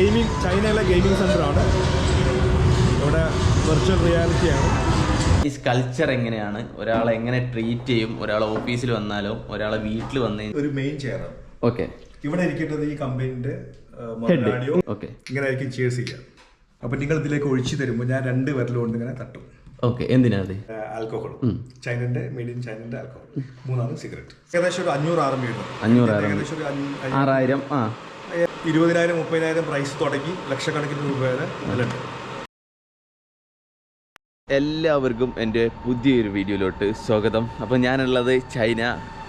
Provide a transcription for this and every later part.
Gaming ചൈനയിലെ gaming സെന്ററാണ് ഇവിടെ virtual റിയാലിറ്റിയാണ് ഈ കൾച്ചർ എങ്ങനെയാണ്? ഒരാളെ എങ്ങനെ ട്രീറ്റ് ചെയ്യും? ഒരാളെ ഓഫീസിൽ വന്നാലോ? ഒരാളെ വീട്ടിൽ വന്നു ഒരു മെയിൻ ചെയർ ഓക്കെ ഇവിടെ ഇരിക്കേണ്ടത് ഈ കമ്പനിന്റെ മൊബൈലാഡിയോ ഓക്കെ ഇങ്ങനെ ആയിരിക്കും ചേഴ്സ് ചെയ്യുക. അപ്പൊ നിങ്ങൾ ഇതിലേക്ക് ഒഴിച്ചു തരുമ്പോൾ ഞാൻ രണ്ട് വിരലുകൊണ്ട് ഇങ്ങനെ തട്ടും. ഓക്കെ എന്തിനാ അത്? ആൽക്കഹോൾ ചൈനന്റെ മെയ്ഡ് ഇൻ ചൈനന്റെ ആൽക്കഹോൾ മൂന്നാണ് സിഗരറ്റ് ഏകദേശം ഒരു അഞ്ഞൂറ് ആറ് ഏകദേശം ഒരു ആറായിരം ആ. ഇരുപതിനായിരം മുപ്പതിനായിരം പ്രൈസ് തുടങ്ങി ലക്ഷക്കണക്കിന് രൂപ വരെ വിലയുണ്ട്. എല്ലാവർക്കും എന്റെ പുതിയൊരു വീഡിയോയിലോട്ട് സ്വാഗതം. അപ്പോൾ ഞാനുള്ളത് ചൈന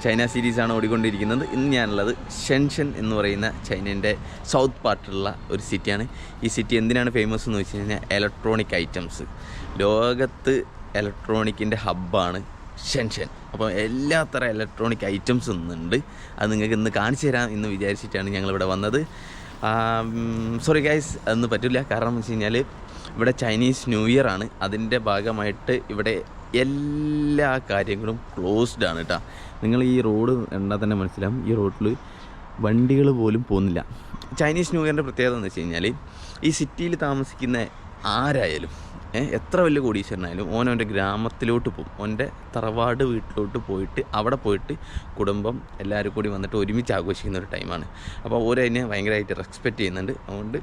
ചൈന സീരീസാണ് ഓടിക്കൊണ്ടിരിക്കുന്നത്. ഇന്ന് ഞാനുള്ളത് ഷെൻഷൻ എന്ന് പറയുന്ന ചൈനേന്റെ സൗത്ത് പാർട്ടിലുള്ള ഒരു സിറ്റിയാണ് ഈ സിറ്റി എന്തിനാണ് ഫേമസ് എന്ന് വെച്ച് കഴിഞ്ഞാൽ ഇലക്ട്രോണിക് ഐറ്റംസ് ലോകത്ത് ഇലക്ട്രോണിക്കിന്റെ ഹബ്ബാണ് ഷെൻഷൻ. അപ്പോൾ എല്ലാത്തരം ഇലക്ട്രോണിക് ഐറ്റംസ് ഒന്നുണ്ട് അത് നിങ്ങൾക്ക് ഇന്ന് കാണിച്ചു തരാം എന്ന് വിചാരിച്ചിട്ടാണ് ഞങ്ങളിവിടെ വന്നത്. സോറി ഗൈസ് അതൊന്നും പറ്റില്ല. കാരണം എന്ന് വെച്ച് കഴിഞ്ഞാൽ ഇവിടെ ചൈനീസ് ന്യൂ ഇയർ ആണ്. അതിന്റെ ഭാഗമായിട്ട് ഇവിടെ എല്ലാ കാര്യങ്ങളും ക്ലോസ്ഡ് ആണ് കേട്ടോ നിങ്ങൾ ഈ റോഡ് കണ്ടാൽ തന്നെ മനസ്സിലാവും. ഈ റോഡിൽ വണ്ടികൾ പോലും പോകുന്നില്ല. ചൈനീസ് ന്യൂ ഇയറിന്റെ പ്രത്യേകത എന്ന് വെച്ച് കഴിഞ്ഞാൽ ഈ സിറ്റിയിൽ താമസിക്കുന്ന ആരായാലും എത്ര വലിയ കോടീശ്വരനായാലും ഓൻ അവന്റെ ഗ്രാമത്തിലോട്ട് പോകും. ഓന്റെ തറവാട് വീട്ടിലോട്ട് പോയിട്ട് അവിടെ പോയിട്ട് കുടുംബം എല്ലാവരും കൂടി വന്നിട്ട് ഒരുമിച്ച് ആഘോഷിക്കുന്ന ഒരു ടൈമാണ് അപ്പോൾ ഓരതിനെ ഭയങ്കരമായിട്ട് റെസ്പെക്റ്റ് ചെയ്യുന്നുണ്ട്. അതുകൊണ്ട്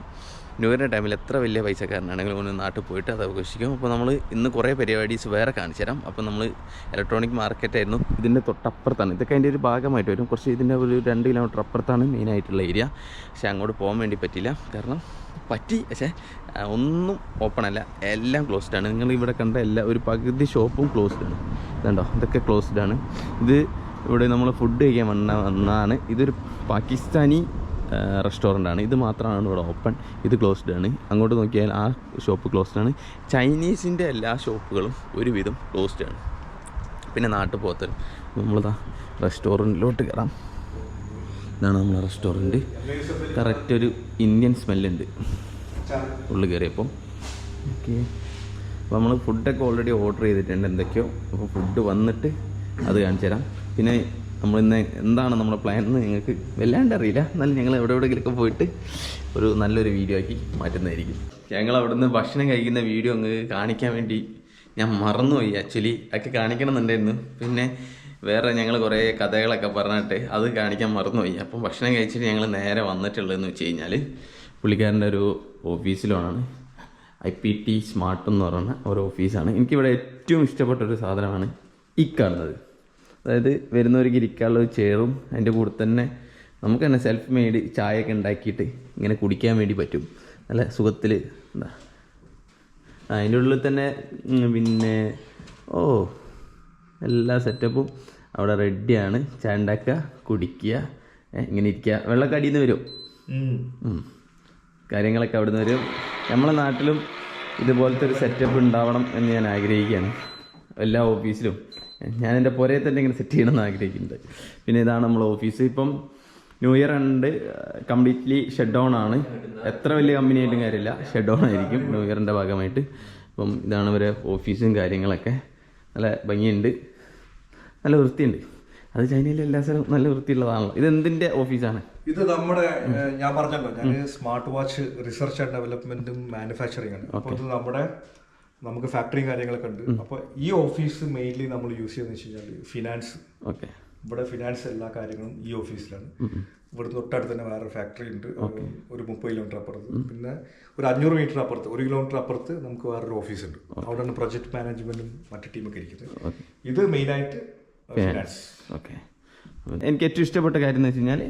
ന്യൂ ഇയറിന്റെ ടൈമിൽ എത്ര വലിയ പൈസക്കാരനാണെങ്കിലും ഒന്ന് നാട്ടിൽ പോയിട്ട് അത് ആഘോഷിക്കും അപ്പോൾ നമ്മൾ ഇന്ന് കുറേ പരിപാടീസ് വേറെ കാണിച്ചു തരാം. അപ്പോൾ നമ്മൾ ഇലക്ട്രോണിക് മാർക്കറ്റായിരുന്നു ഇതിന്റെ തൊട്ടപ്പുറത്താണ്. ഇതൊക്കെ അതിന്റെ ഒരു ഭാഗമായിട്ട് വരും. കുറച്ച് ഇതിന്റെ ഒരു രണ്ട് കിലോമീറ്റർ അപ്പുറത്താണ് മെയിനായിട്ടുള്ള ഏരിയ പക്ഷേ അങ്ങോട്ട് പോകാൻ വേണ്ടി പറ്റില്ല കാരണം പറ്റി. പക്ഷേ ഒന്നും ഓപ്പൺ അല്ല. എല്ലാം ക്ലോസ്ഡ് ആണ്. നിങ്ങൾ ഇവിടെ കണ്ട എല്ലാ ഒരു പകുതി ഷോപ്പും ക്ലോസ്ഡ് ആണ്. ഇതുണ്ടോ? ഇതൊക്കെ ക്ലോസ്ഡ് ആണ്. ഇത് ഇവിടെ നമ്മൾ ഫുഡ് കഴിക്കാൻ വന്ന വന്നാണ് ഇതൊരു പാകിസ്ഥാനി റെസ്റ്റോറന്റ് ആണ് ഇത് മാത്രമാണ് ഇവിടെ ഓപ്പൺ. ഇത് ക്ലോസ്ഡ് ആണ്. അങ്ങോട്ട് നോക്കിയാൽ ആ ഷോപ്പ് ക്ലോസ്ഡ് ആണ്. ചൈനീസിന്റെ എല്ലാ ഷോപ്പുകളും ഒരുവിധം ക്ലോസ്ഡ് ആണ്. പിന്നെ നാട്ടിൽ പോകത്തരും നമ്മളിതാ റെസ്റ്റോറന്റിലോട്ട് കയറാം. ഇതാണ് നമ്മളെ റെസ്റ്റോറന്റ് കറക്റ്റ് ഒരു ഇന്ത്യൻ സ്മെല്ലുണ്ട് ഉള്ളിൽ കയറിയപ്പം. ഓക്കെ അപ്പോൾ നമ്മൾ ഫുഡൊക്കെ ഓൾറെഡി ഓർഡർ ചെയ്തിട്ടുണ്ട്. എന്തൊക്കെയോ. അപ്പോൾ ഫുഡ് വന്നിട്ട് അത് കാണിച്ചു തരാം പിന്നെ നമ്മൾ ഇന്ന് എന്താണ് നമ്മുടെ പ്ലാൻ എന്ന് നിങ്ങൾക്ക് വല്ലാണ്ട് അറിയില്ല. എന്നാലും ഞങ്ങൾ എവിടെ എവിടെയെങ്കിലുമൊക്കെ പോയിട്ട് ഒരു നല്ലൊരു വീഡിയോ ആക്കി മാറ്റുന്നതായിരിക്കും. ഞങ്ങൾ അവിടുന്ന് ഭക്ഷണം കഴിക്കുന്ന വീഡിയോ അങ്ങ് കാണിക്കാൻ വേണ്ടി ഞാൻ മറന്നുപോയി ആക്ച്വലി ഒക്കെ കാണിക്കണം എന്നുണ്ടായിരുന്നു പിന്നെ വേറെ ഞങ്ങൾ കുറേ കഥകളൊക്കെ പറഞ്ഞിട്ട് അത് കാണിക്കാൻ മറന്നുപോയി. അപ്പം ഭക്ഷണം കഴിച്ചിട്ട് ഞങ്ങൾ നേരെ വന്നിട്ടുള്ളതെന്ന് വെച്ച് കഴിഞ്ഞാൽ പുള്ളിക്കാരന്റെ ഒരു ഓഫീസിലാണ് ഐ പി ടി സ്മാർട്ട് എന്ന് പറയുന്ന ഒരു ഓഫീസാണ് എനിക്കിവിടെ ഏറ്റവും ഇഷ്ടപ്പെട്ട ഒരു സാധനമാണ് ഈ കാണുന്നത്. അതായത് വരുന്നവർക്ക് ഇരിക്കാനുള്ള ഒരു ചെയറും അതിന്റെ കൂടെ തന്നെ നമുക്ക് തന്നെ സെൽഫ് മെയ്ഡ് ചായയൊക്കെ ഉണ്ടാക്കിയിട്ട് ഇങ്ങനെ കുടിക്കാൻ വേണ്ടി പറ്റും. നല്ല സുഖത്തിൽ എന്താ? അതിന്റെ ഉള്ളിൽ തന്നെ പിന്നെ ഓ എല്ലാ സെറ്റപ്പും അവിടെ റെഡിയാണ് ചായ ഉണ്ടാക്കുക കുടിക്കുക ഇങ്ങനെ ഇരിക്കുക. വെള്ളമൊക്കെ അടിയിൽ നിന്ന് വരും കാര്യങ്ങളൊക്കെ അവിടെ നിന്ന് വരും. നമ്മളെ നാട്ടിലും ഇതുപോലത്തെ ഒരു സെറ്റപ്പ് ഉണ്ടാവണം എന്ന് ഞാൻ ആഗ്രഹിക്കുകയാണ്. എല്ലാ ഓഫീസിലും ഞാൻ എന്റെ പുരയെ തന്നെ ഇങ്ങനെ സെറ്റ് ചെയ്യണമെന്ന് ആഗ്രഹിക്കുന്നുണ്ട്. പിന്നെ ഇതാണ് നമ്മൾ ഓഫീസ് ഇപ്പം ന്യൂ ഇയർ ഉണ്ട് കംപ്ലീറ്റ്ലി ഷട്ട് ഡൗൺ ആണ്. എത്ര വലിയ കമ്പനി ആയിട്ടും കാര്യമില്ല. ഷട്ട് ഡൗൺ ആയിരിക്കും ന്യൂ ഇയറിന്റെ ഭാഗമായിട്ട്. അപ്പം ഇതാണ് ഇവരെ ഓഫീസും കാര്യങ്ങളൊക്കെ. നല്ല ഭംഗിയുണ്ട്. നല്ല വൃത്തിയുണ്ട്. അത് ചൈനയിലെ എല്ലാ സ്ഥലവും നല്ല വൃത്തിയുള്ളതാണല്ലോ. ഇത് എന്തിന്റെ ഓഫീസാണ് ഇത് നമ്മുടെ ഞാൻ പറഞ്ഞല്ലോ ഞാൻ സ്മാർട്ട് വാച്ച് റിസർച്ച് ആൻഡ് ഡെവലപ്മെന്റും മാനുഫാക്ചറിംഗ് ആണ്. അപ്പോൾ ഇത് നമ്മുടെ നമുക്ക് ഫാക്ടറിയും കാര്യങ്ങളൊക്കെ ഉണ്ട്. അപ്പോൾ ഈ ഓഫീസ് മെയിൻലി നമ്മൾ യൂസ് ചെയ്യുന്നത് വെച്ച് കഴിഞ്ഞാൽ ഫിനാൻസ് ഓക്കെ ഇവിടെ ഫിനാൻസ് എല്ലാ കാര്യങ്ങളും ഈ ഓഫീസിലാണ് ഇവിടെ തൊട്ടടുത്ത് തന്നെ വേറെ ഫാക്ടറി ഉണ്ട്. ഒരു മുപ്പത് കിലോമീറ്റർ അപ്പുറത്ത്. പിന്നെ ഒരു അഞ്ഞൂറ് മീറ്റർ അപ്പുറത്ത്. ഒരു കിലോമീറ്റർ അപ്പുറത്ത് നമുക്ക് വേറൊരു ഓഫീസ് ഉണ്ട്. അവിടെയാണ് പ്രൊജക്ട് മാനേജ്മെന്റും മറ്റു ടീമൊക്കെ ഇരിക്കുന്നത്. ഇത് മെയിനായിട്ട് ഫിനാൻസ് ഓക്കെ എനിക്ക് ഏറ്റവും ഇഷ്ടപ്പെട്ട കാര്യം എന്ന് വെച്ച് കഴിഞ്ഞാൽ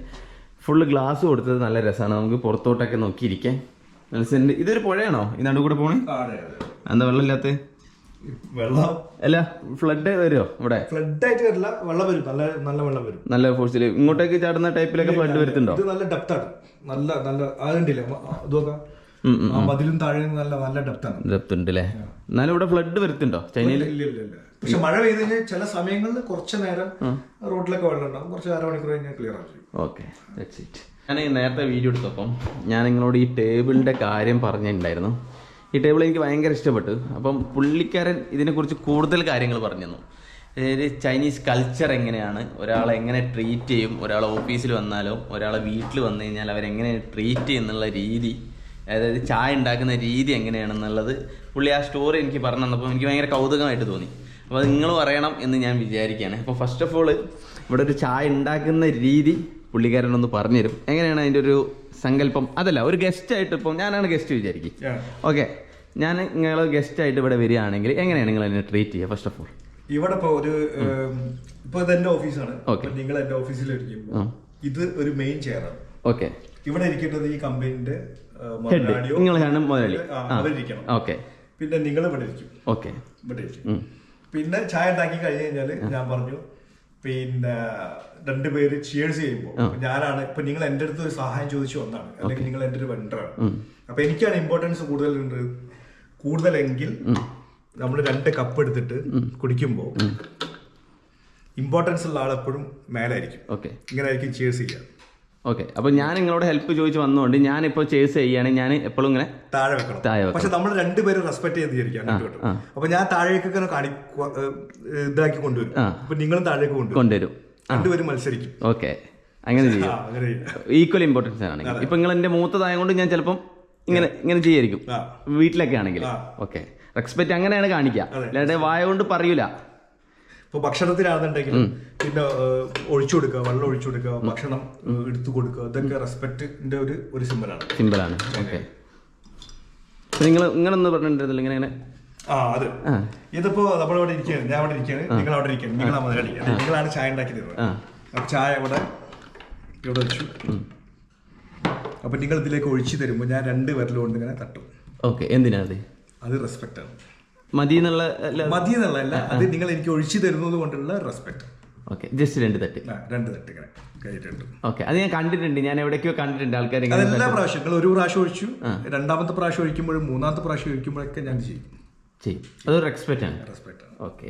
ഫുള്ള് ഗ്ലാസ് കൊടുത്തത് നല്ല രസമാണ്. നമുക്ക് പുറത്തോട്ടൊക്കെ നോക്കിയിരിക്കാൻ മനസ്സിലുണ്ട് ഇതൊരു പുഴയാണോ? ഈ നടു കൂടെ പോണേ? എന്താ വെള്ളമില്ലാത്ത? വെള്ളം അല്ല ഫ്ലഡ് വരുമോ ഇവിടെ? ഫ്ലഡ് ആയിട്ട് വരില്ല. വെള്ളം വരും. നല്ല നല്ല വെള്ളം വരും. നല്ല ഫോഴ്സിൽ ഇങ്ങോട്ടേക്ക് ചാടുന്ന ടൈപ്പിലൊക്കെ ഫ്ലഡ് വരുത്തുണ്ടോ ഇത് നല്ല ഡെപ്ത് ആണ്. നല്ല നല്ല അതുണ്ടില്ലേ ഇതൊക്കെ മതിലും താഴെ നല്ല നല്ല ഡെപ്ത് ആണ്. ഡെപ്ത് ഉണ്ട് അല്ലേ എന്നാലും ഇവിടെ ഫ്ലഡ് വരുത്തുണ്ടോ ചൈനയിൽ? പക്ഷെ മഴ പെയ്ത് കഴിഞ്ഞാൽ ചില സമയങ്ങളിൽ കുറച്ച് നേരം റോഡിലൊക്കെ വെള്ളം ഉണ്ടാവും. കുറച്ച് അരമണിക്കൂർ കഴിഞ്ഞാൽ ക്ലിയർ ആവും ഓക്കെ ഞാൻ നേരത്തെ വീഡിയോ എടുത്തപ്പം ഞാൻ നിങ്ങളോട് ഈ ടേബിളിന്റെ കാര്യം പറഞ്ഞിട്ടുണ്ടായിരുന്നു. ഈ ടേബിൾ എനിക്ക് ഭയങ്കര ഇഷ്ടപ്പെട്ടു. അപ്പം പുള്ളിക്കാരൻ ഇതിനെക്കുറിച്ച് കൂടുതൽ കാര്യങ്ങൾ പറഞ്ഞു അതായത് ചൈനീസ് കൾച്ചർ എങ്ങനെയാണ്? ഒരാളെ എങ്ങനെ ട്രീറ്റ് ചെയ്യും? ഒരാളെ ഓഫീസിൽ വന്നാലോ? ഒരാളെ വീട്ടിൽ വന്നു കഴിഞ്ഞാൽ അവരെങ്ങനെ ട്രീറ്റ് ചെയ്യുന്നുള്ള രീതി അതായത് ചായ ഉണ്ടാക്കുന്ന രീതി എങ്ങനെയാണെന്നുള്ളത് പുള്ളി ആ സ്റ്റോറി എനിക്ക് പറഞ്ഞു തന്നപ്പോൾ എനിക്ക് ഭയങ്കര കൗതുകമായിട്ട് തോന്നി. അപ്പോൾ നിങ്ങൾ പറയണം എന്ന് ഞാൻ വിചാരിക്കുകയാണ്. അപ്പോൾ ഫസ്റ്റ് ഓഫ് ഓൾ ഇവിടെ ഒരു ചായ ഉണ്ടാക്കുന്ന രീതി പുള്ളിക്കാരനൊന്ന് പറഞ്ഞുതരും. എങ്ങനെയാണ് അതിന്റെ ഒരു സങ്കല്പം? അതല്ല ഒരു ഗസ്റ്റ് ആയിട്ട് ഇപ്പം ഞാനാണ് ഗസ്റ്റ് വിചാരിക്കും. ഓക്കെ ഞാൻ നിങ്ങൾ ഗസ്റ്റ് ആയിട്ട് ഇവിടെ വരികയാണെങ്കിൽ എങ്ങനെയാണ് നിങ്ങൾ എന്നെ ട്രീറ്റ് ചെയ്യുക ഫസ്റ്റ് ഓഫ് ഓൾ ഇവിടെ ഇപ്പോൾ ഒരു ഇപ്പോൾ ഇപ്പൊ ഇത് എന്റെ ഓഫീസാണ്. നിങ്ങൾ എന്റെ ഓഫീസിൽ ഇരിക്കുമ്പോൾ ഇത് ഒരു മെയിൻ ചെയറാണ് ഓക്കെ ഇവിടെ ഇരിക്കേണ്ടത് ഈ കമ്പനിന്റെ നിങ്ങളാണ് മുതലാളി. അവരിരിക്കണം ഓക്കെ പിന്നെ നിങ്ങൾ ഇവിടെ ഇരിക്കും. ഓക്കെ ഇവിടെ ഇരിക്കും. പിന്നെ ചായ ഉണ്ടാക്കി കഴിഞ്ഞു കഴിഞ്ഞാൽ ഞാൻ പറഞ്ഞു പിന്നെ രണ്ടുപേര് ചിയേഴ്സ് ചെയ്യുമ്പോൾ ഞാനാണ് ഇപ്പൊ നിങ്ങൾ എന്റെ അടുത്ത് ഒരു സഹായം ചോദിച്ചു വന്നാണ് അല്ലെങ്കിൽ നിങ്ങൾ എന്റെ ഒരു വെണ്ടറാണ് അപ്പൊ എനിക്കാണ് ഇമ്പോർട്ടൻസ് കൂടുതലുണ്ട്. കൂടുതലെങ്കിൽ നമ്മൾ രണ്ട് കപ്പ് എടുത്തിട്ട് കുടിക്കുമ്പോൾ ഇമ്പോർട്ടൻസ് ഉള്ള ആൾ എപ്പോഴും മേലായിരിക്കും. ഇങ്ങനെ ആയിരിക്കും ചിയേഴ്സ് ചെയ്യുക. ഓക്കെ അപ്പൊ ഞാൻ നിങ്ങളോട് ഹെൽപ്പ് ചോദിച്ച് ഞാൻ ഇപ്പൊ ചേസ് ചെയ്യുകയാണെങ്കിൽ ഞാൻ എപ്പോഴും ഇങ്ങനെ താഴെ വെക്കണം. താഴെ വെക്കണം. പക്ഷെ നമ്മൾ രണ്ടുപേരും റെസ്പെക്ട് ചെയ്ത് അപ്പൊ ഞാൻ താഴേക്ക് ഇങ്ങനെ കാണി കൊ- ഏഹ് ഇതാക്കി കൊണ്ടുവരും. അപ്പൊ നിങ്ങളും താഴേക്ക് കൊണ്ടുവരും. കൊണ്ടുവരും. രണ്ടുപേരും മത്സരിക്കും. ഓക്കെ അങ്ങനെ ആ, ചെയ്യും. അങ്ങനെ ചെയ്യാം. ഈക്വൽ ഇമ്പോർട്ടൻസ് ആണെങ്കിൽ ഇപ്പൊ നിങ്ങൾ എന്റെ മൂത്തതായ കൊണ്ട് ഞാൻ ചിലപ്പം ഇങ്ങനെ ഇങ്ങനെ ചെയ്യായിരിക്കും. ആ. വീട്ടിലൊക്കെ ആണെങ്കിൽ. ഓക്കെ റെസ്പെക്ട് അങ്ങനെയാണ് കാണിക്കുക. അല്ലാതെ വായ കൊണ്ട് പറയൂല. ഇപ്പൊ ഭക്ഷണത്തിലാണെന്നുണ്ടെങ്കിൽ പിന്നെ ഒഴിച്ചു കൊടുക്കുക വെള്ളം ഒഴിച്ചു കൊടുക്കുക ഭക്ഷണം എടുത്തു കൊടുക്കുക ഇതൊക്കെ റെസ്പെക്റ്റിന്റെ ഒരു ഒരു സിമ്പലാണ് സിമ്പിളാണ്. ഓക്കെ. നിങ്ങൾ ഇങ്ങനെ പറഞ്ഞിട്ടുണ്ടല്ലോ ഇങ്ങനെ ആ അത്. ഇതിപ്പോ നമ്മളിവിടെ ഇരിക്കുകയാണ് ഞാൻ അവിടെ ഇരിക്കുകയാണ് നിങ്ങൾ അവിടെ ഇരിക്കുകയാണ്. നിങ്ങളാ മുതലാളി? നിങ്ങളാണ് ചായ ഉണ്ടാക്കി തരുന്നത്. അപ്പൊ ചായ ഇവിടെ ഇവിടെ വെച്ചു. അപ്പൊ നിങ്ങൾ ഇതിലേക്ക് ഒഴിച്ചു തരുമ്പോൾ ഞാൻ രണ്ട് വിരലുകൊണ്ട് ഇങ്ങനെ തട്ടും. ഓക്കെ. എന്തിനാ അത്? അത് റെസ്പെക്റ്റ് ആണ് മതി എന്നുള്ള മതി എന്നുള്ളതല്ല അത് നിങ്ങൾ എനിക്ക് ഒഴിച്ചു തരുന്നത് കൊണ്ടുള്ള റെസ്പെക്ട് ഓക്കെ ജസ്റ്റ് രണ്ട് തട്ട്. രണ്ട് തട്ട് കഴിഞ്ഞിട്ടുണ്ട് ഓക്കെ അത് ഞാൻ കണ്ടിട്ടുണ്ട് ഞാൻ എവിടേക്കോ കണ്ടിട്ടുണ്ട് ആൾക്കാർ അതെല്ലാ പ്രാവശ്യം ഒരു പ്രാവശ്യം ഒഴിച്ചു രണ്ടാമത്തെ പ്രാവശ്യം ഒഴിക്കുമ്പോഴും മൂന്നാമത്തെ പ്രാവശ്യം ഒഴിക്കുമ്പോഴൊക്കെ ഞാൻ ചെയ്യും. ചെയ്യും. അതൊരു റെസ്പെക്റ്റ് ആണ്. റെസ്പെക്ട് ആണ്. ഓക്കെ.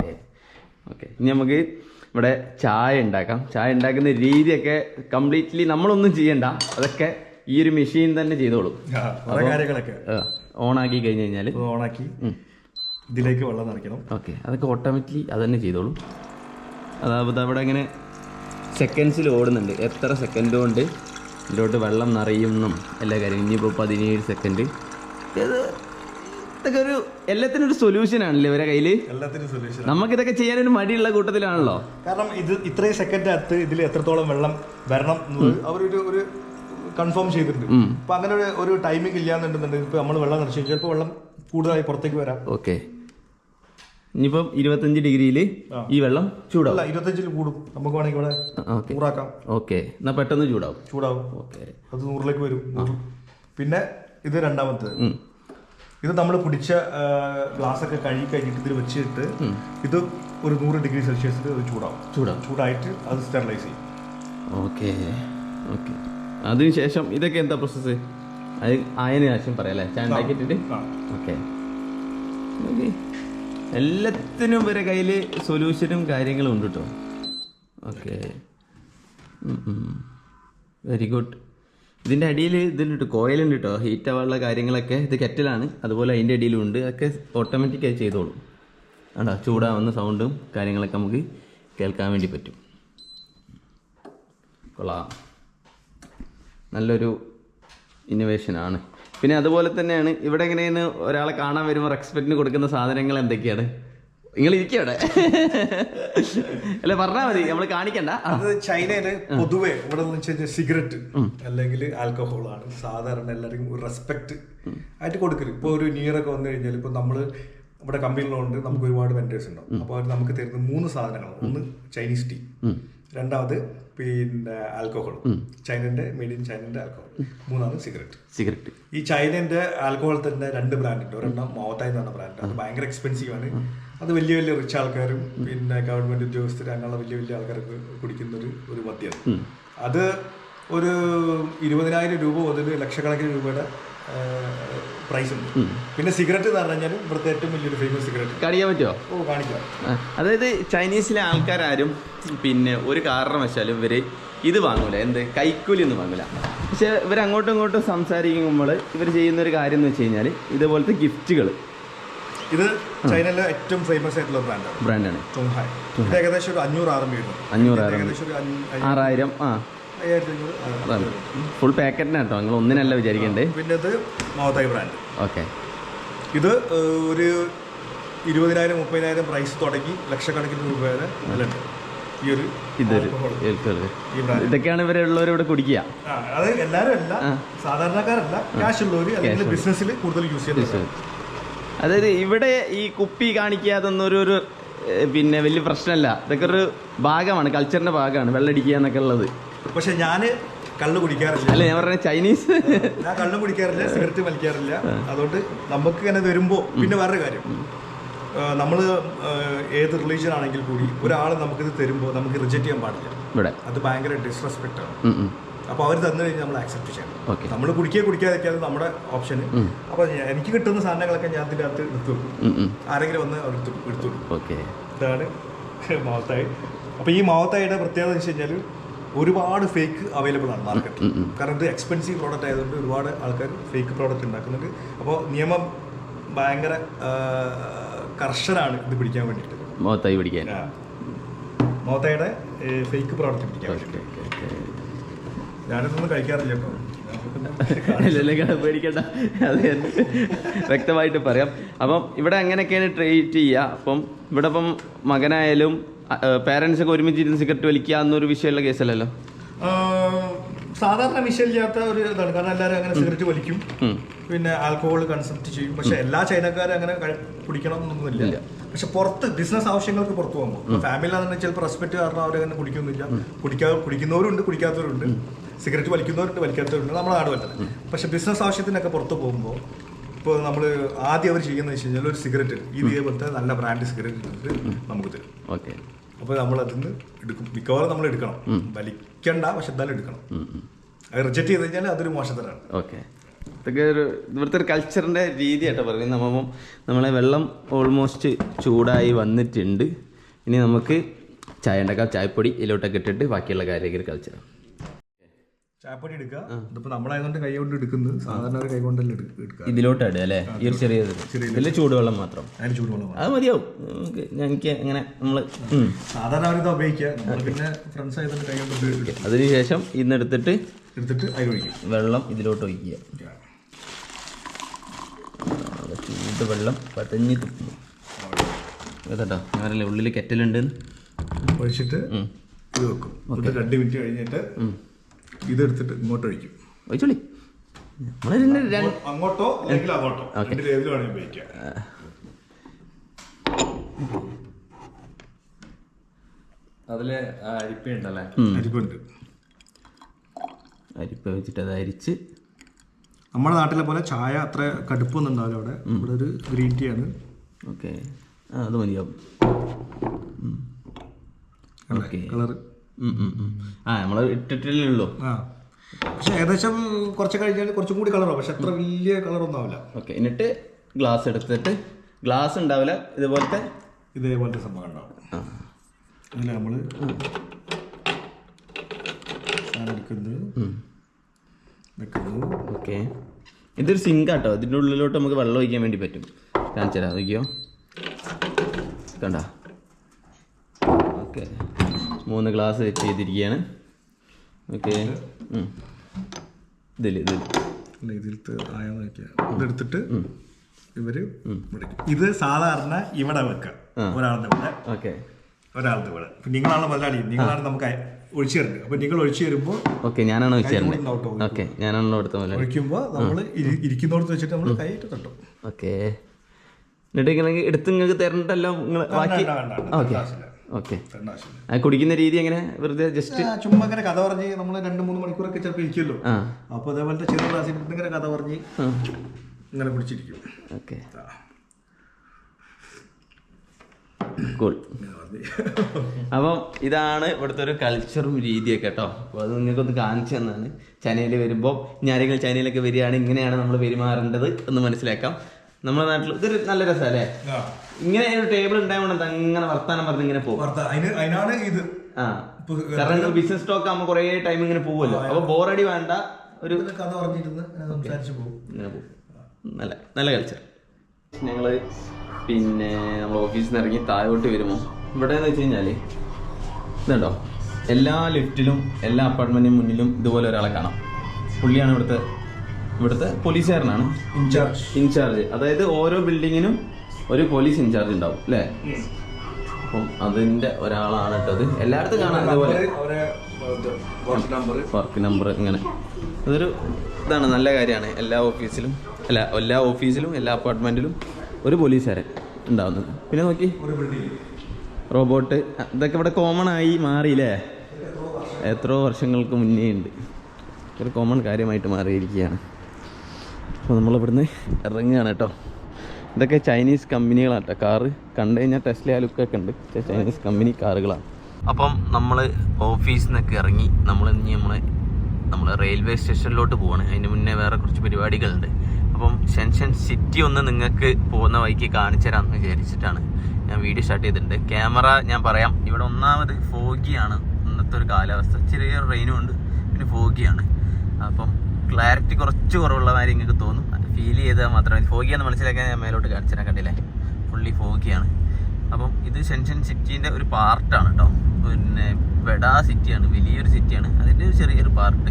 ഓക്കെ ഇനി നമുക്ക് ഇവിടെ ചായ ഉണ്ടാക്കാം. ചായ ഉണ്ടാക്കുന്ന രീതിയൊക്കെ കംപ്ലീറ്റ്ലി നമ്മളൊന്നും ചെയ്യണ്ട. അതൊക്കെ ഈ ഒരു മെഷീൻ തന്നെ ചെയ്തോളൂ. കാര്യങ്ങളൊക്കെ. ഓണാക്കി കഴിഞ്ഞ് കഴിഞ്ഞാൽ ഓണാക്കി. ഇതിലേക്ക് വെള്ളം നിറയ്ക്കണം. ഓക്കെ അതൊക്കെ ഓട്ടോമാറ്റിക്കലി അത് തന്നെ ചെയ്തോളും അതായത് അവിടെ ഇങ്ങനെ സെക്കൻഡ്സിൽ ഓടുന്നുണ്ട്. എത്ര സെക്കൻഡ് കൊണ്ട് ഇതിലോട്ട് വെള്ളം നിറയുമെന്നും എല്ലാ കാര്യം ഇനിയിപ്പോൾ പതിനേഴ് സെക്കൻഡ് ഇത് ഇതൊക്കെ ഒരു എല്ലാത്തിനും ഒരു സൊല്യൂഷൻ ആണല്ലേ ഇവരെ കയ്യിൽ എല്ലാത്തിനും സൊല്യൂഷൻ നമുക്കിതൊക്കെ ചെയ്യാനൊരു മടിയുള്ള കൂട്ടത്തിലാണല്ലോ. കാരണം ഇത് ഇത്രയും സെക്കൻഡ് അകത്ത് ഇതിൽ എത്രത്തോളം വെള്ളം വരണം എന്നുള്ളത് അവരൊരു ഒരു കൺഫേം ചെയ്തിട്ടുണ്ട്. അപ്പൊ അങ്ങനെ ഒരു ഒരു ടൈമിംഗ് ഇല്ലാന്നുണ്ടെന്നുണ്ടെങ്കിൽ ഇപ്പൊ നമ്മൾ വെള്ളം നിറച്ചു ചിലപ്പോൾ വെള്ളം കൂടുതലായി പുറത്തേക്ക് വരാം. ഓക്കെ. ഇനിയിപ്പം ഇരുപത്തഞ്ച് ഡിഗ്രിയിൽ ഈ വെള്ളം ചൂടാവും. ഇരുപത്തഞ്ചിൽ കൂടും. നമുക്ക് വേണമെങ്കിൽ ഇവിടെ ഓക്കെ. നൂറാക്കാം ഓക്കെ. എന്നാൽ പെട്ടെന്ന് ചൂടാവും. ചൂടാവും. ഓക്കെ. അത് നൂറിലേക്ക് വരും. പിന്നെ ഇത് രണ്ടാമത്തെ. ഇത് നമ്മൾ പിടിച്ച ഗ്ലാസ് ഒക്കെ കഴുകി കഴിഞ്ഞിട്ട് ഇതിൽ വെച്ചിട്ട് ഇത് ഒരു നൂറ് ഡിഗ്രി സെൽഷ്യസിൽ അത് ചൂടാവും. ചൂടാവും. ചൂടായിട്ട് അത് സ്റ്റെറിലൈസ് ചെയ്യും. ഓക്കെ. ഓക്കെ. അതിനുശേഷം ഇതൊക്കെ എന്താ പ്രോസസ്സ് അത് ആയതിനു ശേഷം പറയാം അല്ലേ? ചായ ഉണ്ടാക്കിയിട്ടിട്ട്? ആ. ഓക്കെ. എല്ലാത്തിനും ഇവരെ കയ്യിൽ സൊല്യൂഷനും കാര്യങ്ങളും ഉണ്ട് കേട്ടോ ഓക്കെ വെരി ഗുഡ് ഇതിന്റെ അടിയിൽ ഇതിലുണ്ട് കോയിലുണ്ട് കേട്ടോ ഹീറ്റ് ആവാനുള്ള കാര്യങ്ങളൊക്കെ ഇത് കെറ്റലാണ് അതുപോലെ അതിന്റെ അടിയിലും ഉണ്ട്. അതൊക്കെ ഓട്ടോമാറ്റിക്കായി ചെയ്തോളും. ആണ്ടാ ചൂടാവുന്ന സൗണ്ടും കാര്യങ്ങളൊക്കെ നമുക്ക് കേൾക്കാൻ വേണ്ടി പറ്റും. കൊള്ളാം. നല്ലൊരു ഇന്നോവേഷനാണ് പിന്നെ അതുപോലെ തന്നെയാണ് ഇവിടെ എങ്ങനെയാണ് ഒരാളെ കാണാൻ വരുമ്പോൾ റെസ്പെക്റ്റിന് കൊടുക്കുന്ന സാധനങ്ങൾ എന്തൊക്കെയാണ്? നിങ്ങൾ ഇരിക്കവിടെ അല്ലെ പറഞ്ഞാൽ മതി. നമ്മൾ കാണിക്കണ്ട. അത് ചൈനയിൽ പൊതുവെ ഇവിടെ വെച്ചാൽ സിഗരറ്റ് അല്ലെങ്കിൽ ആൽക്കഹോൾ ആണ്. സാധാരണ എല്ലാവർക്കും ഒരു റെസ്പെക്ട് ആയിട്ട് കൊടുക്കരുത് ഇപ്പൊ ഒരു ന്യൂ ഇയർ ഒക്കെ വന്നു കഴിഞ്ഞാൽ ഇപ്പൊ നമ്മൾ ഇവിടെ കമ്പനികളുണ്ട് നമുക്ക് ഒരുപാട് വെൻഡേഴ്സ് ഉണ്ടാവും. അപ്പോൾ അവർ നമുക്ക് തരുന്ന മൂന്ന് സാധനങ്ങളാണ്. ഒന്ന് ചൈനീസ് ടീ രണ്ടാമത് പിന്നെ ആൽക്കഹോൾ ചൈനന്റെ മെയ്ഡ് ഇൻ ചൈനന്റെ ആൽക്കഹോൾ മൂന്നാമത് സിഗരറ്റ് സിഗരറ്റ് ഈ ചൈനന്റെ ആൽക്കഹോൾ തന്നെ രണ്ട് ബ്രാൻഡ് ഉണ്ട്. ഒരെണ്ണം മോത്തായി എന്ന് പറഞ്ഞ ബ്രാൻഡ് അത് ഭയങ്കര എക്സ്പെൻസീവ് ആണ്. അത് വലിയ വലിയ റിച്ച് ആൾക്കാരും പിന്നെ ഗവൺമെന്റ് ഉദ്യോഗസ്ഥർ അങ്ങനെയുള്ള വലിയ വലിയ ആൾക്കാർക്ക് കുടിക്കുന്ന ഒരു ഒരു മദ്യമാണ് അത് ഒരു ഇരുപതിനായിരം രൂപ മുതൽ ലക്ഷക്കണക്കിന് രൂപയുടെ പ്രൈസ് പിന്നെ സിഗരറ്റ് എന്ന് പറഞ്ഞു കഴിഞ്ഞാൽ ഇവിടുത്തെ ഏറ്റവും വലിയൊരു ഫേമസ് സിഗരറ്റ് കാണിക്കാൻ പറ്റുമോ ഓ കാണിക്കാം. അതായത് ചൈനീസിലെ ആൾക്കാരും പിന്നെ ഒരു കാരണവശാലും ഇവർ ഇത് വാങ്ങൂല. എന്ത്? കൈക്കൂലി ഒന്നും വാങ്ങൂല. പക്ഷെ ഇവർ അങ്ങോട്ടും ഇങ്ങോട്ടും സംസാരിക്കുമ്പോൾ ഇവർ ചെയ്യുന്ന ഒരു കാര്യം എന്ന് വെച്ച് കഴിഞ്ഞാൽ ഇതുപോലത്തെ ഗിഫ്റ്റുകൾ ഇത് ചൈനയിലെ ഏറ്റവും ഫേമസ് ആയിട്ടുള്ള ബ്രാൻഡാണ് ബ്രാൻഡാണ് ഏകദേശം ഒരു അഞ്ഞൂറ് ആറും ഏകദേശം ആറായിരം ആ. ഫുൾ പാക്കറ്റിനാണ് കേട്ടോ നിങ്ങൾ ഒന്നിനല്ല വിചാരിക്കണ്ടേ? പിന്നെ ഇത് മൗത്തായി ബ്രാൻഡ് ഓക്കെ ഇത് ഒരു ഇരുപതിനായിരം മുപ്പതിനായിരം പ്രൈസ് തുടങ്ങി ലക്ഷക്കണക്കിന് രൂപ വരെ വിലയുണ്ട് ഈ ഒരു ഇതൊരു ഈ ബ്രാൻഡ് ഇതൊക്കെയാണ് ഇവരുള്ളവർ ഇവിടെ കുടിക്കുക. ആ, അത് എല്ലാവരും അല്ല സാധാരണക്കാരല്ല ക്യാഷ് ഉള്ളവർ അല്ലെങ്കിൽ ബിസിനസ്സിൽ കൂടുതൽ യൂസ് ചെയ്യുന്നത് അതായത് ഇവിടെ ഈ കുപ്പി കാണിക്കുക അതൊന്നും ഒരു പിന്നെ വലിയ പ്രശ്നമല്ല. ഇതൊക്കെ ഒരു ഭാഗമാണ് കൾച്ചറിന്റെ ഭാഗമാണ് വെള്ളടിക്കുക എന്നൊക്കെ ഉള്ളത്. പക്ഷെ ഞാൻ കള്ള് കുടിക്കാറില്ല. അല്ല ഞാൻ പറഞ്ഞ ചൈനീസ്. ഞാൻ കള്ളും കുടിക്കാറില്ല സിഗരറ്റ് വലിക്കാറില്ല. അതുകൊണ്ട് നമുക്ക് ഇങ്ങനെ വരുമ്പോൾ പിന്നെ വേറൊരു കാര്യം. നമ്മൾ ഏത് റിലീജിയൻ ആണെങ്കിൽ കൂടി ഒരാൾ നമുക്കിത് തരുമ്പോൾ നമുക്ക് റിജക്റ്റ് ചെയ്യാൻ പാടില്ല. അത് ഭയങ്കര ഡിസ്റെസ്പെക്റ്റ് ആണ്. അപ്പോൾ അവർ തന്നു കഴിഞ്ഞാൽ നമ്മൾ ആക്സെപ്റ്റ് ചെയ്യണം നമ്മൾ കുടിക്കുക കുടിക്കാതിരിക്കാതെ നമ്മുടെ ഓപ്ഷൻ അപ്പോൾ എനിക്ക് കിട്ടുന്ന സാധനങ്ങളൊക്കെ ഞാൻ ഇതിന്റെ അകത്ത് എടുത്തു വെക്കും. ആരെങ്കിലും വന്ന് അവർ എടുത്തു എടുത്തു ഇതാണ് മാവത്തായി. അപ്പോൾ ഈ മാവത്തായിയുടെ പ്രത്യേകത എന്ന് വെച്ച് കഴിഞ്ഞാൽ ഒരുപാട് ഫേക്ക് അവൈലബിൾ ആണ് മാർക്കറ്റിൽ കാരണം ഇത് എക്സ്പെൻസീവ് പ്രോഡക്റ്റ് ആയതുകൊണ്ട് ഒരുപാട് ആൾക്കാർ ഫേക്ക് പ്രോഡക്റ്റ് ഉണ്ടാക്കുന്നുണ്ട് അപ്പോൾ നിയമം ഭയങ്കര കർഷനാണ് കർശനാണ് ഇത് പിടിക്കാൻ വേണ്ടിയിട്ട്. മോത്തായി പിടിക്കാൻ. മോത്തായുടെ ഫേക്ക് പ്രോഡക്റ്റ് പിടിക്കാൻ ഞാനിതൊന്നും കഴിക്കാറില്ല ഇപ്പോൾ പേടിക്കണ്ട. അത് വ്യക്തമായിട്ട് പറയാം. അപ്പം ഇവിടെ അങ്ങനെയൊക്കെയാണ് ട്രീറ്റ് ചെയ്യുക. അപ്പം ഇവിടെ ഇപ്പം മകനായാലും പേരൻസ് ഒക്കെ ഒരുമിച്ച് ഇരുന്ന് സിഗരറ്റ് വലിക്കുക എന്നൊരു വിഷയമുള്ള കേസല്ലല്ലോ? സാധാരണ വിഷയമില്ലാത്ത ഒരു ഇതാണ്. കാരണം എല്ലാവരും അങ്ങനെ സിഗരറ്റ് വലിക്കും. പിന്നെ ആൽക്കഹോൾ കൺസംപ്റ്റ് ചെയ്യും. പക്ഷെ എല്ലാ ചൈനക്കാരും അങ്ങനെ കുടിക്കണം എന്നൊന്നുമില്ല പക്ഷെ പുറത്ത് ബിസിനസ് ആവശ്യങ്ങൾക്ക് പുറത്ത് പോകുമ്പോൾ ഫാമിലിയിലാണെന്ന് ചിലപ്പോൾ റെസ്പെക്ട് കാരണം അവരങ്ങനെ കുടിക്കുന്നില്ല. കുടിക്കാ കുടിക്കുന്നവരുണ്ട് കുടിക്കാത്തവരുണ്ട്. സിഗരറ്റ് വലിക്കുന്നവരുണ്ട് വലിക്കാത്തവരുണ്ട്. നമ്മുടെ നാട് പറ്റില്ല പക്ഷെ ബിസിനസ് ആവശ്യത്തിനൊക്കെ പുറത്ത് പോകുമ്പോൾ ഇപ്പോൾ നമ്മൾ ആദ്യം അവർ ചെയ്യുന്നത് വെച്ച് കഴിഞ്ഞാൽ ഒരു സിഗരറ്റ് ഇതേപോലത്തെ നല്ല ബ്രാൻഡ് സിഗരറ്റ് നമുക്ക് തരും. ഓക്കെ. അപ്പോൾ നമ്മൾ അതിന്ന് എടുക്കും. മിക്കവാറും നമ്മൾ എടുക്കണം. വലിക്കണ്ട പക്ഷെ എന്തായാലും എടുക്കണം. അത് റിജക്ട് ചെയ്ത് കഴിഞ്ഞാൽ അതൊരു മോശത്തരാണ്. ഓക്കെ. ഇതൊക്കെ ഒരു ഇവിടുത്തെ ഒരു കൾച്ചറിന്റെ രീതിയാട്ടോ പറയുന്നത്. നമ്മൾ നമ്മളെ വെള്ളം ഓൾമോസ്റ്റ് ചൂടായി വന്നിട്ടുണ്ട്. ഇനി നമുക്ക് ചായ ഉണ്ടാക്കാം. ചായപ്പൊടി ഇതിലോട്ടൊക്കെ ഇട്ടിട്ട് ബാക്കിയുള്ള കാര്യങ്ങൾ കൾച്ചർ ചായപ്പൊടി എടുക്കുക. ഇതിപ്പോ നമ്മളായതുകൊണ്ട് കൈ കൊണ്ട് എടുക്കുന്നത്. സാധാരണ ഒരു കൈ കൊണ്ടല്ലേ എടുക്കുക ഇതിലോട്ട് ഇടുക അല്ലേ? ഈ ഒരു ചെറിയത് ഇതിൽ ചൂടുവെള്ളം മാത്രം. അതിന് ചൂടുവെള്ളം അത് മതിയാവും. എനിക്ക് അങ്ങനെ നമ്മൾ സാധാരണ അവരിത് ഉപയോഗിക്കുക. നമ്മൾ പിന്നെ ഫ്രണ്ട്സ് ആയതുകൊണ്ട് കൈ കൊണ്ട് അതിനുശേഷം ഇന്ന് എടുത്തിട്ട് അതിൽ ഒഴിക്കും. വെള്ളം ഇതിലോട്ട് ഒഴിക്കുക. ചൂട് വെള്ളം പതഞ്ഞ് തുപ്പും കേട്ടോ ഞാനല്ലേ ഉള്ളിൽ കെറ്റലുണ്ട് ഒഴിച്ചിട്ട് ഇത് വെക്കും. രണ്ട് മിനിറ്റ് കഴിഞ്ഞിട്ട് ഇതെടുത്തിട്ട് ഇങ്ങോട്ട് ഒഴിക്കും. ഒഴിച്ചോളി. അങ്ങോട്ടോ അല്ലെങ്കിൽ അങ്ങോട്ടോ? വേണമെങ്കിൽ ഉപയോഗിക്കാം. അതിൽ അരിപ്പുണ്ട്. അരിപ്പ വെച്ചിട്ട് അത് അരിച്ച്. നമ്മുടെ നാട്ടിലെ പോലെ ചായ അത്ര കടുപ്പൊന്നും ഉണ്ടാവില്ല അവിടെ. ഇവിടെ ഒരു ഗ്രീൻ ടീ ആണ്. ഓക്കെ. ആ അത് മതിയാവും. ഓക്കെ. കളർ ആ നമ്മൾ ഇട്ടിട്ടില്ലേ ഉള്ളൂ. ആ. പക്ഷെ ഏകദേശം കുറച്ച് കഴിഞ്ഞാൽ കുറച്ചും കൂടി കളറാവും പക്ഷെ അത്ര വലിയ കളറൊന്നും ആവില്ല. ഓക്കെ എന്നിട്ട് ഗ്ലാസ് എടുത്തിട്ട് ഗ്ലാസ് ഉണ്ടാവില്ല ഇതുപോലത്തെ? ഇതേപോലത്തെ സംഭവം ഉണ്ടാവും. അതിൽ നമ്മൾ എടുക്കുന്നത് ഓക്കെ. ഇതൊരു സിങ്ക് ആട്ടോ. ഇതിന്റെ ഉള്ളിലോട്ട് നമുക്ക് വെള്ളം ഒഴിക്കാൻ വേണ്ടി പറ്റും. കാണിച്ചു തരാം. നോക്കിയോ? കണ്ട? ഓക്കെ. മൂന്ന് ഗ്ലാസ് സെറ്റ് ചെയ്തിരിക്കുകയാണ്. ഓക്കെ. ഇതിൽ ഇതിൽ ഇതിലത്തെ ആയോ നോക്കിയാൽ ഇതെടുത്തിട്ട് ഇവർ ഇത് സാധാരണ ഇവിടെ വെക്കുക ഒരാളുടെ ഇവിടെ. ഓക്കെ. ഒരാളുടെ ഇവിടെ. നിങ്ങളാണ് മുതലാളി? നിങ്ങളാണ് നമുക്ക് ഒഴിച്ചു തരുന്നത് അപ്പൊ നിങ്ങൾ ഒഴിച്ചു തരുമ്പോൾ ഓക്കെ ഞാനാണ് വെച്ച് തരുന്നത്. ഓക്കെ ഞാനാണല്ലോ എടുത്ത പോലെ ഒഴിക്കുമ്പോൾ നമ്മൾ ഇരിക്കുന്നോടത്ത് വെച്ചിട്ട് നമ്മൾ കൈയിട്ട് തട്ടും. ഓക്കെ. എന്നിട്ട് ഇങ്ങനെ എടുത്ത് നിങ്ങൾക്ക് തരണ്ടല്ലോ നിങ്ങൾ ബാക്കി. ഓക്കെ. ഓക്കെ. കുടിക്കുന്ന രീതി എങ്ങനെ? വെറുതെ ജസ്റ്റ് ചുമ്മാ ഇങ്ങനെ കഥ പറഞ്ഞ് നമ്മൾ രണ്ട് മൂന്ന് മണിക്കൂറൊക്കെ ചിലപ്പോൾ ഇരിക്കുമല്ലോ. അപ്പോൾ അതേപോലത്തെ ചെറിയ ക്ലാസ്സിൽ ഇങ്ങനെ കഥ പറഞ്ഞ് ഇങ്ങനെ പിടിച്ചിരിക്കും. ഓക്കെ. കൂൾ അപ്പം ഇതാണ് ഇവിടുത്തെ ഒരു കൾച്ചറും രീതിയൊക്കെ കേട്ടോ. അപ്പോൾ അത് നിങ്ങൾക്കൊന്ന് കാണിച്ചു തന്നാണ്. ചൈനയിൽ വരുമ്പോൾ ഇനി ആരെങ്കിലും ചൈനയിലൊക്കെ വരികയാണ് ഇങ്ങനെയാണ് നമ്മൾ പെരുമാറേണ്ടത് എന്ന് മനസ്സിലാക്കാം. നമ്മുടെ നാട്ടിൽ ഇതൊരു നല്ല രസമല്ലേ. ഇങ്ങനെ ഒരു ടേബിൾ ഉണ്ടായതുകൊണ്ട് അങ്ങനെ വർത്താനം പറഞ്ഞ് ഇങ്ങനെ പോകും. വാർത്ത അതിനാണ് ഇത്. ആ. കാരണം ബിസിനസ് സ്റ്റോക്ക് ആകുമ്പോൾ കുറേ ടൈം ഇങ്ങനെ പോകുമല്ലോ അപ്പോൾ ബോറടി വേണ്ട. ഒരു കഥ പറഞ്ഞിരുന്ന് സംസാരിച്ചു സംസാരിച്ച് പോകും. ഇങ്ങനെ പോകും. നല്ല നല്ല കൾച്ചർ ഞങ്ങൾ പിന്നെ നമ്മൾ ഓഫീസിൽ നിന്ന് ഇറങ്ങി താഴോട്ട് വരുമോ ഇവിടെ എന്ന് വെച്ച് കഴിഞ്ഞാൽ ഇതുണ്ടോ? എല്ലാ ലിഫ്റ്റിലും എല്ലാ അപ്പാർട്ട്മെന്റിന് മുന്നിലും ഇതുപോലെ ഒരാളെ കാണാം. പുള്ളിയാണ് ഇവിടുത്തെ ഇവിടുത്തെ പോലീസുകാരനാണ് ഇൻചാർജ് ഇൻചാർജ് അതായത് ഓരോ ബിൽഡിങ്ങിനും ഒരു പോലീസ് ഇൻചാർജ് ഉണ്ടാവും അല്ലേ? അപ്പം അതിന്റെ ഒരാളാണ് ഇട്ടത്. എല്ലായിടത്തും കാണാൻ ഇതുപോലെ. വർക്ക് നമ്പർ ഇങ്ങനെ. അതൊരു ഇതാണ് നല്ല കാര്യമാണ്. എല്ലാ ഓഫീസിലും അല്ല എല്ലാ ഓഫീസിലും എല്ലാ അപ്പാർട്ട്മെന്റിലും ഒരു പോലീസുകാരൻ ഉണ്ടാവുന്നത്. പിന്നെ നോക്കി. റോബോട്ട് ഇതൊക്കെ ഇവിടെ കോമൺ ആയി മാറിയില്ലേ? എത്രയോ വർഷങ്ങൾക്ക് മുന്നേ ഉണ്ട്. ഒരു കോമൺ കാര്യമായിട്ട് മാറിയിരിക്കുകയാണ്. അപ്പോൾ നമ്മളിവിടുന്ന് ഇറങ്ങുകയാണ് കേട്ടോ. ഇതൊക്കെ ചൈനീസ് കമ്പനികളാണ് കേട്ടോ കാറ് കണ്ടു കഴിഞ്ഞാൽ ടെസ്ല ലുക്കൊക്കെ ഉണ്ട്. ചൈനീസ് കമ്പനി കാറുകളാണ്. അപ്പം നമ്മൾ ഓഫീസിൽ നിന്നൊക്കെ ഇറങ്ങി നമ്മൾ ഇനി നമ്മൾ നമ്മൾ റെയിൽവേ സ്റ്റേഷനിലോട്ട് പോവാണ്. അതിന് മുന്നേ വേറെ കുറച്ച് പരിപാടികളുണ്ട്. അപ്പം ഷെൻഷൻ സിറ്റി ഒന്ന് നിങ്ങൾക്ക് പോകുന്ന വഴിക്ക് കാണിച്ചു തരാമെന്ന് വിചാരിച്ചിട്ടാണ് ഞാൻ വീഡിയോ സ്റ്റാർട്ട് ചെയ്തിട്ടുണ്ട്. ക്യാമറ ഞാൻ പറയാം. ഇവിടെ ഒന്നാമത് ഫോഗിയാണ് ഇന്നത്തെ ഒരു കാലാവസ്ഥ. ചെറിയ റെയിനും ഉണ്ട്. പിന്നെ ഫോഗിയാണ് അപ്പം ക്ലാരിറ്റി കുറച്ച് കുറവുള്ള മാതിരി നിങ്ങൾക്ക് തോന്നും. ഫീൽ ചെയ്താൽ മാത്രമേ ഫോഗിയാന്ന് മനസ്സിലാക്കാൻ ഞാൻ മേലോട്ട് കാണിച്ചാൽ കണ്ടില്ലേ? ഫുള്ളി ഫോഗിയാണ് അപ്പം ഇത് ഷെൻഷൻ സിറ്റീന്റെ ഒരു പാർട്ടാണ് കേട്ടോ പിന്നെ വെടാ സിറ്റിയാണ് വലിയൊരു സിറ്റിയാണ് അതിന്റെ ഒരു ചെറിയൊരു പാർട്ട്